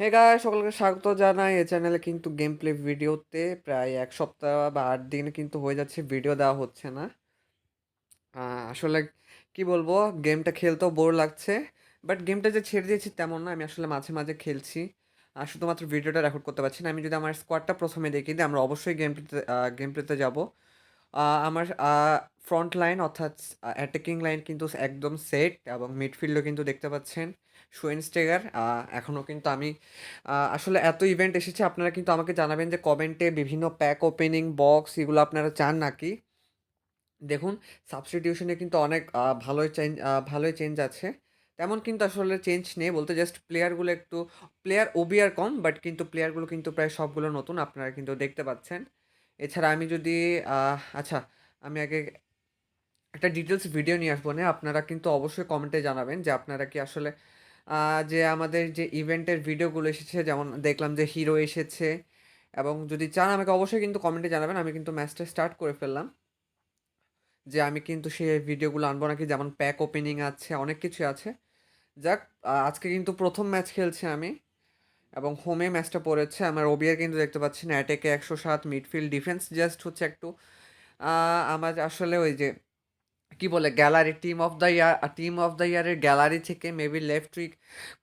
Hey guys সকলকে স্বাগত জানাই এই চ্যানেলে কিন্তু গেম প্লে ভিডিওতে প্রায় এক সপ্তাহ বা আট দিন কিন্তু হয়ে যাচ্ছে ভিডিও দেওয়া হচ্ছে না। আসলে কি বলব গেমটা খেলতেও বোর লাগছে। বাট গেমটা যে ছেড়ে দিয়েছি তেমন না, আমি আসলে মাঝে মাঝে খেলছি। আর শুধুমাত্র ভিডিওটা রেকর্ড করতে পারছি না। আমি যদি আমার স্কোয়াডটা প্রথমে দেখি দিই আমরা অবশ্যই গেম প্লেতে গেম প্লেতে যাব। আমার ফ্রন্ট লাইন অর্থাৎ অ্যাটাকিং লাইন কিন্তু একদম সেট এবং মিডফিল্ডও কিন্তু দেখতে পাচ্ছেন। শোয়েনস্টেগার এখনও কিন্তু আমি আসলে এত ইভেন্ট এসেছে, আপনারা কিন্তু আমাকে জানাবেন যে কমেন্টে বিভিন্ন প্যাক ওপেনিং বক্স এগুলো আপনারা চান নাকি? দেখুন সাবস্টিটিউশনে কিন্তু অনেক ভালোই চেঞ্জ ভালোই চেঞ্জ আছে। তেমন কিন্তু আসলে চেঞ্জ নেই, বলতে জাস্ট প্লেয়ারগুলো একটু প্লেয়ার ওবিআর কম বাট কিন্তু প্লেয়ারগুলো কিন্তু প্রায় সবগুলো নতুন, আপনারা কিন্তু দেখতে পাচ্ছেন। এছাড়া আমি যদি আচ্ছা আমি আগে একটা ডিটেলস ভিডিও নিয়ে আসব না আপনারা কিন্তু অবশ্যই কমেন্টে জানাবেন যে আপনারা কি আসলে যে আমাদের যে ইভেন্টের ভিডিওগুলো এসেছে, যেমন দেখলাম যে হিরো এসেছে, এবং যদি চান আমাকে অবশ্যই কিন্তু কমেন্টে জানাবেন, আমি কিন্তু ম্যাচটা স্টার্ট করে ফেললাম। যে আমি কিন্তু সেই ভিডিওগুলো আনব নাকি, যেমন প্যাক ওপেনিং আছে, অনেক কিছু আছে। যাক আজকে কিন্তু প্রথম ম্যাচ খেলছি আমি, এবং হোমে ম্যাচটা পড়েছে। আমার ওবিআর কিন্তু দেখতে পাচ্ছি না অ্যাটেকে একশো সাত মিডফিল্ড ডিফেন্স জাস্ট হচ্ছে একটু। আমার আসলে ওই যে কি বলে gallery team of the year team of the ইয়ারের গ্যালারি থেকে মেবি লেফট উইক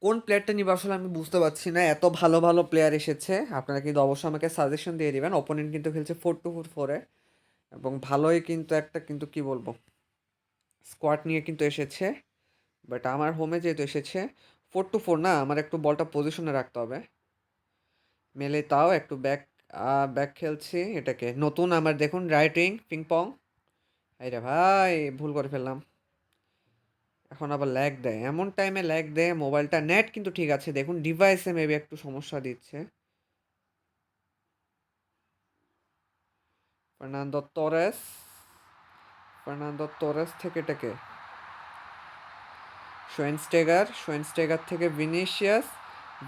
কোন প্লেয়ারটা নিবে আসলে আমি বুঝতে পারছি না, এত ভালো ভালো প্লেয়ার এসেছে। আপনারা কিন্তু অবশ্যই আমাকে সাজেশন দিয়ে দিবেন। ওপোনেন্ট কিন্তু খেলছে ফোর টু ফোর ফোরে এবং ভালোই কিন্তু একটা কিন্তু কি বলব স্কোয়াড নিয়ে কিন্তু এসেছে। বাট আমার হোমে যেহেতু এসেছে ফোর টু ফোর না, আমার একটু বলটা পজিশনে রাখতে হবে। মেলে তাও একটু ব্যাক ব্যাক খেলছি এটাকে। নতুন, আমার দেখুন রাইটিং পিংপং এই রে ভাই, ভুল করে ফেললাম। এখন আবার ল্যাগ দেয়। এমন টাইমে ল্যাগ দেয় মোবাইলটা নেট কিন্তু ঠিক আছে। দেখুন ডিভাইসে মেবি একটু সমস্যা দিচ্ছে। ফার্নান্দো তোরেস ফার্নান্দো তোরেস থেকে এটাকে। শোয়েনস্টেগার শোয়েনস্টেগার থেকে ভিনিসিয়াস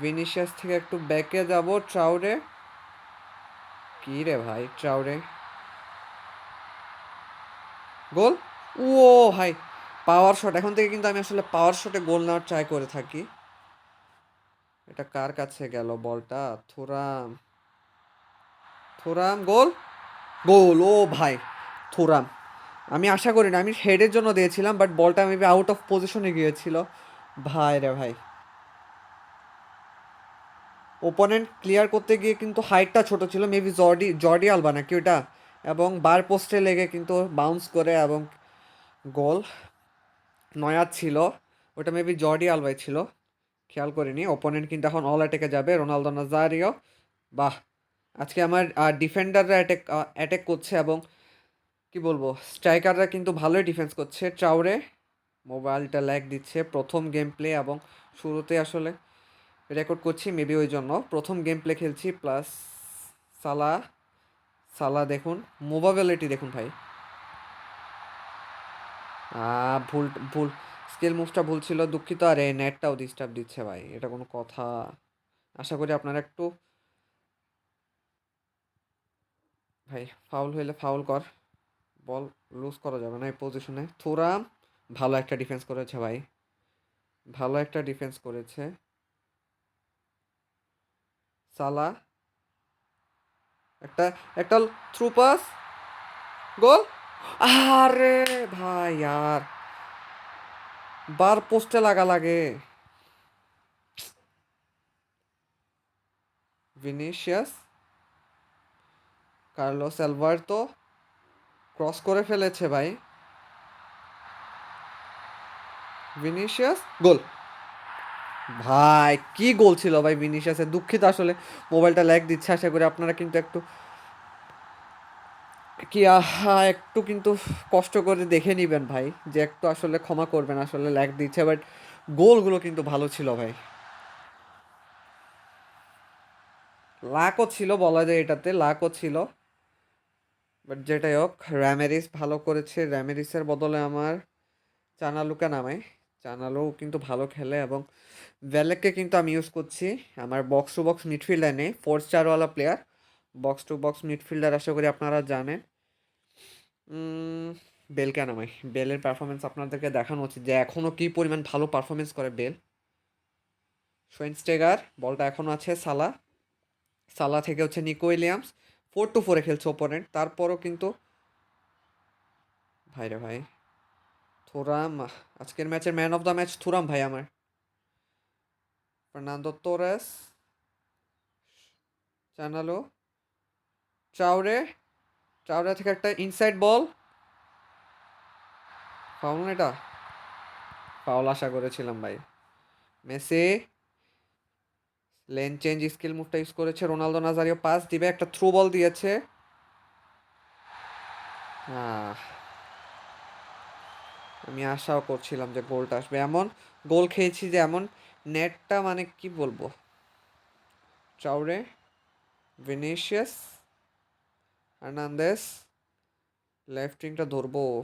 ভিনিসিয়াস থেকে একটু ব্যাকে যাব ট্রাউরে কি রে ভাই ট্রাউরে গোল? ও ভাই পাওয়ার শট এখন থেকে কিন্তু আমি আসলে পাওয়ার শটে গোল নেওয়ার ট্রাই করে থাকি। এটা কার কাছে গেল বলটা? থোরাম। থোরাম, গোল? গোল, ও ভাই, থোরাম। আমি আশা করি না, আমি হেডের জন্য দিয়েছিলাম বাট বলটা মেবি আউট অফ পজিশনে গিয়েছিল। ভাই রে ভাই। ওপোনেন্ট ক্লিয়ার করতে গিয়ে কিন্তু হাইটটা ছোট ছিল মেবি জর্ডি জর্ডি আলবা নাকি ওটা এবং বার পোস্টে লেগে কিন্তু বাউন্স করে এবং গোল নয়ার ছিল। ওটা মেবি জর্ডি আলবাই ছিল। খেয়াল করিনি। ওপোনেন্ট কিন্তু এখন অল অ্যাটেকে যাবে। Ronaldo Nazario. বাহ! আজকে আমার ডিফেন্ডাররা অ্যাটেক অ্যাটেক করছে এবং কি বলব? স্ট্রাইকাররা কিন্তু ভালোই ডিফেন্স করছে। ট্রাউরে মোবাইলটা ল্যাগ দিচ্ছে। প্রথম গেম প্লে এবং শুরুতে আসলে রেকর্ড করছি মেবি ওই জন্য। প্রথম গেম প্লে খেলছি প্লাস সালা সালা দেখুন, মোবাবিলিটি দেখুন ভাই। ভুল ভুল স্কিল মুভটা ভুল ছিল, দুঃখিত, আর এই নেটটাও ডিস্টার্ব দিচ্ছে ভাই, এটা কোনো কথা। আশা করি আপনারা একটু ভাই ফাউল হইলে ফাউল কর বল লুজ করা যাবে না এই পজিশনে থোরাম ভালো একটা ডিফেন্স করেছে ভাই, ভালো একটা ডিফেন্স করেছে। সালা একটা একটা থ্রু পাস গোল আরে ভাই আর, বার পোস্টে লাগা লাগে। ভিনিসিয়াস কার্লোস অ্যালবার্তো ক্রস করে ফেলেছে ভাই। ভিনিসিয়াস গোল ভাই, কি গোল ছিল ভাই ভিনিসিয়াসের? দুঃখিত আসলে মোবাইলটা ল্যাগ দিচ্ছে আশা করি আপনারা কিন্তু একটু, কি একটু কিন্তু কষ্ট করে দেখে নিবেন ভাই, যে একটু আসলে ক্ষমা করবেন, আসলে ল্যাগ দিচ্ছে বাট গোলগুলো কিন্তু ভালো ছিল ভাই। লাকও ছিল বলা যায় এটাতে লাকও ছিল। বাট যেটাই হোক র্যামেরিস ভালো করেছে র্যামেরিসের বদলে আমার চানালুকা নামে। চানালু কিন্তু ভালো খেলে এবং ভ্যালেককে কিন্তু আমি ইউজ করছি। আমার বক্স টু বক্স মিডফিল্ডার নেই four স্টারওয়ালা player box to box midfielder আশা করি আপনারা জানেন। উম, বেলকে নামাই বেলের পারফরমেন্স আপনাদেরকে দেখানো উচিত যে এখনও কী পরিমাণ ভালো পারফরমেন্স করে বেল শোয়েনস্টেগার বলটা এখনও আছে সালা সালা থেকে হচ্ছে নিকো উইলিয়ামস ফোর টু ফোরে খেলছে ওপোনেন্ট তারপরও কিন্তু ভাই রে ভাই থোরাম আজকের ম্যাচের man of the match Thuram ভাই আমার। ফার্নান্দো তোরেস জানালো চাউরে চাউরে থেকে একটা ইনসাইড বল ফাউল না এটা? ফাউল আশা করেছিলাম ভাই। মেসি লেন চেঞ্জ স্কিল মুভটা ইউজ করেছে। রোনালদো নাজারিও পাস দিবে, একটা থ্রু বল দিয়েছে। আমি আশাও করছিলাম যে গোলটা আসবে। এমন গোল খেয়েছি যে এমন নেটটা মানে কি বলব? চাউরে, ভিনিসিয়াস, হার্নান্দেস, লেফট উইংটা ধরবো।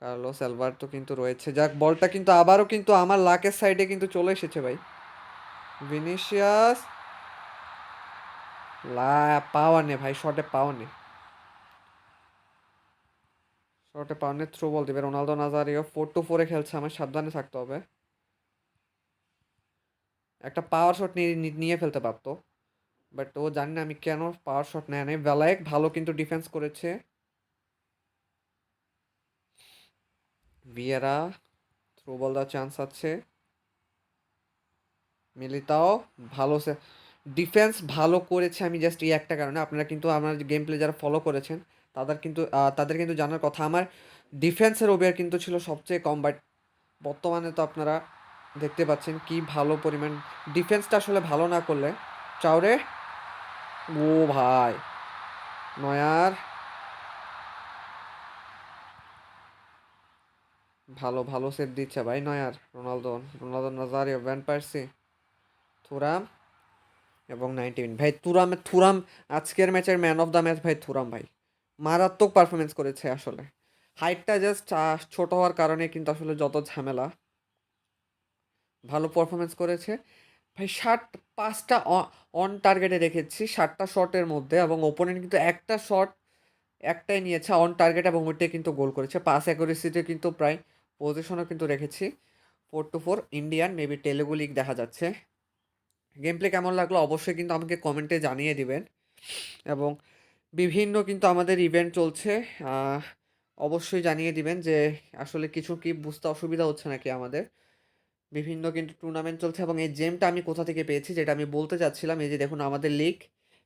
কার্লোস তো কিন্তু রয়েছে। যাক, বলটা কিন্তু আবারও কিন্তু আমার লাকের সাইডে কিন্তু চলে এসেছে ভাই। ভিনিসিয়াস, লা, পাওয়া নে ভাই, শটে পাওয়া নে। শটে পাওয়া নে থ্রু বল দিবে। রোনালদো নাজারিও ফোর টু ফোরে খেলছে, আমার সাবধানে থাকতে হবে। একটা পাওয়ার শট নিয়ে ফেলতে পারতো বাট ও জানি না আমি কেন পাওয়ার শট নেয় নাই। বেলায়েক ভালো কিন্তু ডিফেন্স করেছে। ভিয়েরা থ্রু বল দেওয়ার চান্স আছে। মিলিতাও ভালো সে ডিফেন্স ভালো করেছে আমি জাস্ট এই একটা কারণে। আপনারা কিন্তু আমার গেম প্লে যারা ফলো করেছেন তাদের কিন্তু তাদের কিন্তু জানার কথা। আমার ডিফেন্সের ওভার কিন্তু ছিল সবচেয়ে কম বাট বর্তমানে তো আপনারা দেখতে পাচ্ছেন কি ভালো পরিমাণ ডিফেন্সটা আসলে ভালো না করলে। চাওরে। ও ভাই। নয়ার। ভালো ভালো সেভ দিচ্ছে ভাই Neuer. Ronaldo Ronaldo, Nazario van Persie Thuram এবং নাইনটি ভাই তুরাম থুরাম, আজকের ম্যাচের ম্যান অফ দ্য ম্যাচ ভাই, থুরাম ভাই। মারাত্মক পারফরমেন্স করেছে আসলে। হাইটটা জাস্ট ছোট হওয়ার কারণে কিন্তু আসলে যত ঝামেলা, ভালো পারফরমেন্স করেছে। ভাই ষাট পাঁচটা অন টার্গেটে রেখেছি ষাটটা শটের মধ্যে এবং ওপোনেন্ট কিন্তু একটা শট একটাই নিয়েছে অন টার্গেট এবং ওইটাই কিন্তু গোল করেছে। পাস অ্যাকুরেসিতে কিন্তু প্রায় পজিশনও কিন্তু রেখেছি। Four two four Indian maybe Telugu league দেখা যাচ্ছে। গেম প্লে কেমন লাগল অবশ্যই কিন্তু আমাকে কমেন্টে জানিয়ে দিবেন। এবং বিভিন্ন কিন্তু আমাদের ইভেন্ট চলছে অবশ্যই জানিয়ে দিবেন যে আসলে কিছু কি বুঝতে অসুবিধা হচ্ছে নাকি আমাদের। বিভিন্ন কিন্তু টুর্নামেন্ট চলছে এবং এই জেমটা আমি কোথা থেকে পেয়েছি যেটা আমি বলতে চাচ্ছিলাম, এই যে দেখুন আমাদের লিগ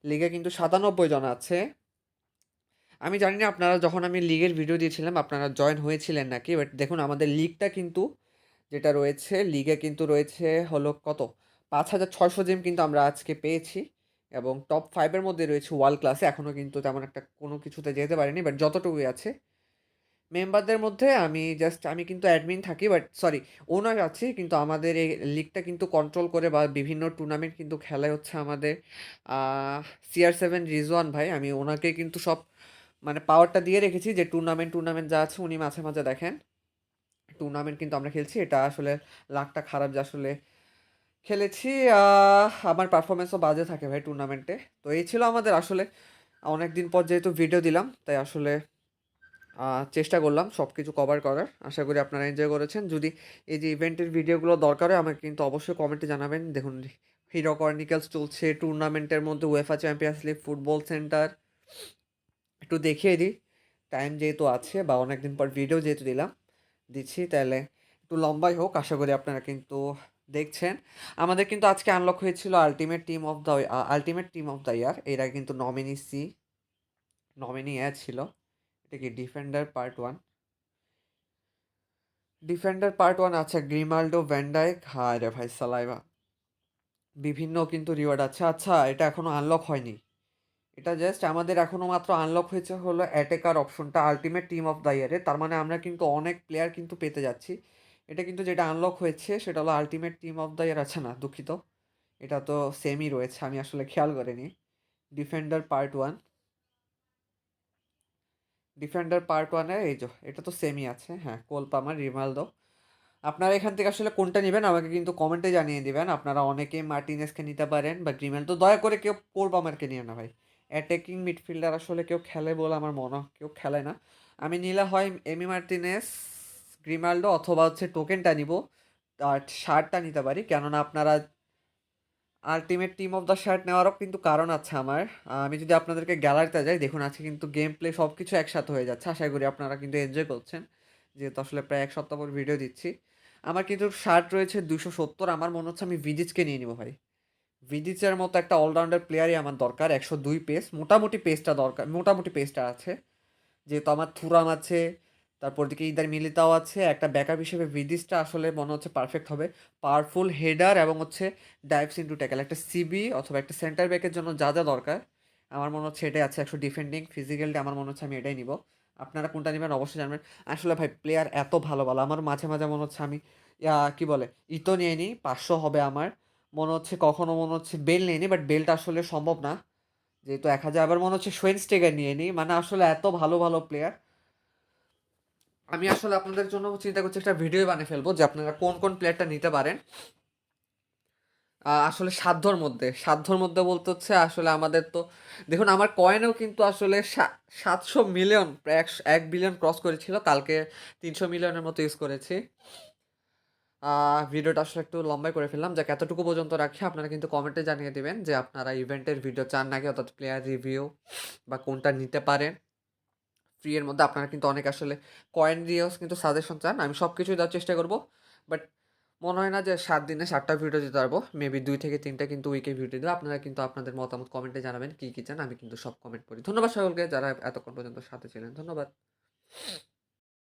লিগে কিন্তু সাতানব্বই জন আছে। আমি জানি না আপনারা যখন আমি লিগের ভিডিও দিয়েছিলাম আপনারা জয়েন হয়েছিলেন নাকি বাট দেখুন আমাদের লিগটা কিন্তু যেটা রয়েছে লিগে কিন্তু রয়েছে হলো কত? পাঁচ হাজার ছয়শো জেম কিন্তু আমরা আজকে পেয়েছি। এবং টপ ফাইভের মধ্যে রয়েছে ওয়ার্ল্ড ক্লাসে এখনও কিন্তু তেমন একটা কোনো কিছুতে যেতে পারিনি বাট যতটুকুই আছে। মেম্বারদের মধ্যে আমি জাস্ট আমি কিন্তু অ্যাডমিন থাকি বাট সরি ওনার আছি, কিন্তু আমাদের এই লিগটা কিন্তু কন্ট্রোল করে বা বিভিন্ন টুর্নামেন্ট কিন্তু খেলায় হচ্ছে আমাদের সিআর সেভেন রিজওয়ান ভাই। আমি ওনাকে কিন্তু সব মানে পাওয়ারটা দিয়ে রেখেছি যে টুর্নামেন্ট টুর্নামেন্ট যা আছে উনি মাঝে মাঝে দেখেন। টুর্নামেন্ট কিন্তু আমরা খেলছি, এটা আসলে লাকটা খারাপ যে আসলে খেলেছি আমার পারফরমেন্সও বাজে থাকে ভাই টুর্নামেন্টে তো এই ছিল আমাদের আসলে। অনেক দিন পর যেহেতু ভিডিও দিলাম, তাই আসলে চেষ্টা করলাম সব কিছু কভার করার। আশা করি আপনারা এনজয় করেছেন। যদি এই যে ইভেন্টের ভিডিওগুলো দরকার হয়, আমাকে কিন্তু অবশ্যই কমেন্টে জানাবেন। দেখুন হিরো কর্নিকালস চলছে টুর্নামেন্টের মধ্যে UEFA Champions League football centre একটু দেখিয়ে দিই। টাইম যেহেতু আছে বা অনেক দিন পর ভিডিও যেহেতু দিলাম, দিচ্ছি, তাহলে একটু লম্বাই হোক। আশা করি আপনারা কিন্তু দেখছেন? আমাদের কিন্তু আজকে আনলক হয়েছিল ultimate team of the ultimate team of the year এরা কিন্তু নমিনি সি নমিনি এ ছিল। এটা কি defender part one defender part one আচ্ছা গ্রিমাল্ডো ভ্যান্ডাইক হ্যাঁ রে ভাই সালাইভা বিভিন্ন কিন্তু রিওয়ার্ড আছে। আচ্ছা এটা এখনও আনলক হয়নি। এটা জাস্ট আমাদের এখনও মাত্র আনলক হয়েছে হলো অ্যাটেকার অপশনটা আলটিমেট টিম অফ দ্য ইয়ারে তার মানে আমরা কিন্তু অনেক প্লেয়ার কিন্তু পেতে যাচ্ছি। এটা কিন্তু যেটা আনলক হয়েছে, সেটা হলো ultimate team of the year আছে না, দুঃখিত। এটা তো সেমই রয়েছে, আমি আসলে খেয়াল করিনি। Defender part one defender part ওয়ানে এই যে, এটা তো সেমই আছে হ্যাঁ কোলপামার রিমালদো। আপনারা এখান থেকে আসলে কোনটা নেবেন, আমাকে কিন্তু কমেন্টে জানিয়ে দিবেন। আপনারা অনেকেই মার্টিনেসকে নিতে পারেন বা গ্রিমেল তো দয়া করে কেউ কোলপামারকে নিয়ে না, ভাই। অ্যাটাকিং মিডফিল্ডার আসলে কেউ খেলে বলে আমার মনে কেউ খেলে না। আমি নিলে হয় এমি মার্টিনেস গ্রিমাল্ডো অথবা হচ্ছে টোকেনটা নিব, আর শার্টটা নিতে পারি। কেননা আপনারা ultimate team of the shirt নেওয়ারও কিন্তু কারণ আছে আমার। আমি যদি আপনাদেরকে গ্যালারিতে যাই, দেখুন আজকে কিন্তু গেম প্লে সব কিছু একসাথে হয়ে যাচ্ছে। আশা করি আপনারা কিন্তু এনজয় করছেন। যেহেতু আসলে প্রায় এক সপ্তাহ পর ভিডিও দিচ্ছি। আমার কিন্তু শার্ট রয়েছে দুশো সত্তর। আমার মনে হচ্ছে আমি ভিজিজকে নিয়ে নিবো ভাই। ভিজিচের মতো একটা অলরাউন্ডার প্লেয়ারই আমার দরকার, একশো দুই পেস মোটামুটি পেসটা দরকার, মোটামুটি পেসটা আছে। যেহেতু আমার থুরাম আছে তারপর দিকে ইদার মিলিতাও আছে, একটা ব্যাকআপ হিসেবে ভিদিসটা আসলে মনে হচ্ছে পারফেক্ট হবে। পাওয়ারফুল হেডার এবং হচ্ছে ডাইভস ইন্টু ট্যাকেল একটা সিবি অথবা একটা সেন্টার ব্যাকের জন্য যা যা দরকার, আমার মনে হচ্ছে এটাই আছে একশো ডিফেন্ডিং ফিজিক্যালটা আমার মনে হচ্ছে আমি এটাই নিব। আপনারা কোনটা নেবেন অবশ্যই জানবেন। আসলে ভাই প্লেয়ার এত ভালো ভালো আমার মাঝে মাঝে মনে হচ্ছে আমি কি বলে, ইতো নিয়ে নিই পাঁচশো হবে আমার। মনে হচ্ছে কখনো মনে হচ্ছে বেল নিয়ে নিই বাট বেলটা আসলে সম্ভব না। যেহেতু এক হাজার, আবার মনে হচ্ছে সোয়েনস্টেগার নিয়ে নিই মানে আসলে এত ভালো ভালো প্লেয়ার আমি আসলে আপনাদের জন্য চিন্তা করছি একটা ভিডিও বানিয়ে ফেলব যে আপনারা কোন কোন প্লেয়ারটা নিতে পারেন। আসলে সাধ্যর মধ্যে সাধ্যর মধ্যে বলতে হচ্ছে আসলে আমাদের তো, দেখুন আমার কয়েনেও কিন্তু আসলে সাতশো মিলিয়ন প্রায় একশো, এক বিলিয়ন ক্রস করেছিল, কালকে তিনশো মিলিয়নের মতো ইউজ করেছি। ভিডিওটা আসলে একটু লম্বাই করে ফেললাম, যাকে এতটুকু পর্যন্ত রাখি, আপনারা কিন্তু কমেন্টে জানিয়ে দেবেন যে আপনারা ইভেন্টের ভিডিও চান নাকি, অর্থাৎ প্লেয়ার রিভিউ বা কোনটা নিতে পারেন। ফ্রি এর মধ্যে আপনারা কিন্তু অনেক আসলে কয়েন দিয়েও কিন্তু সাজেশন চান, আমি সব কিছুই দেওয়ার চেষ্টা করব। বাট মনে হয় না যে সাত দিনে সাতটা ভিডিও দিতে পারব মেবি দুই থেকে তিনটা কিন্তু উইকে ভিডিও দেবো আপনারা কিন্তু আপনাদের মতামত কমেন্টে জানাবেন, কী কী চান, আমি কিন্তু সব কমেন্ট করি ধন্যবাদ সকলকে যারা এতক্ষণ পর্যন্ত সাথে ছিলেন, ধন্যবাদ।